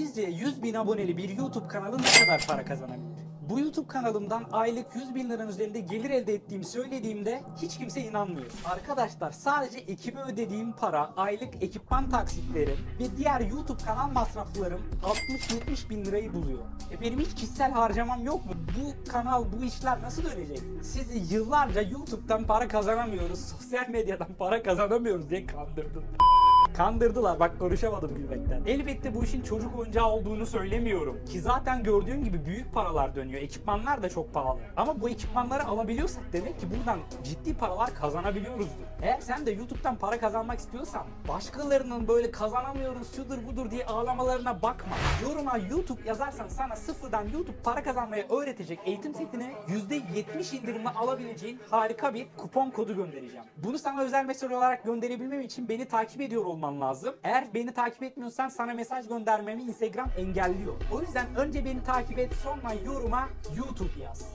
Sizce 100 bin aboneli bir YouTube kanalı ne kadar para kazanabilir? Bu YouTube kanalımdan aylık 100 bin liranın üzerinde gelir elde ettiğimi söylediğimde hiç kimse inanmıyor. Arkadaşlar sadece ekibe ödediğim para, aylık ekipman taksitlerim ve diğer YouTube kanal masraflarım 60-70 bin lirayı buluyor. E benim hiç kişisel harcamam yok mu? Bu kanal, bu işler nasıl dönecek? Sizi yıllarca YouTube'dan para kazanamıyoruz, sosyal medyadan para kazanamıyoruz diye kandırdım. Kandırdılar bak konuşamadım gülmekten. Elbette bu işin çocuk oyuncağı olduğunu söylemiyorum. Ki zaten gördüğün gibi büyük paralar dönüyor. Ekipmanlar da çok pahalı. Ama bu ekipmanları alabiliyorsak demek ki buradan ciddi paralar kazanabiliyoruzdur. Eğer sen de YouTube'dan para kazanmak istiyorsan başkalarının böyle kazanamıyoruz şudur budur diye ağlamalarına bakma. Yoruma YouTube yazarsan sana sıfırdan YouTube para kazanmayı öğretecek eğitim setine %70 indirimle alabileceğin harika bir kupon kodu göndereceğim. Bunu sana özel mesaj olarak gönderebilmem için beni takip ediyor olman lazım. Eğer beni takip etmiyorsan sana mesaj göndermemi Instagram engelliyor. O yüzden önce beni takip et sonra yoruma YouTube yaz.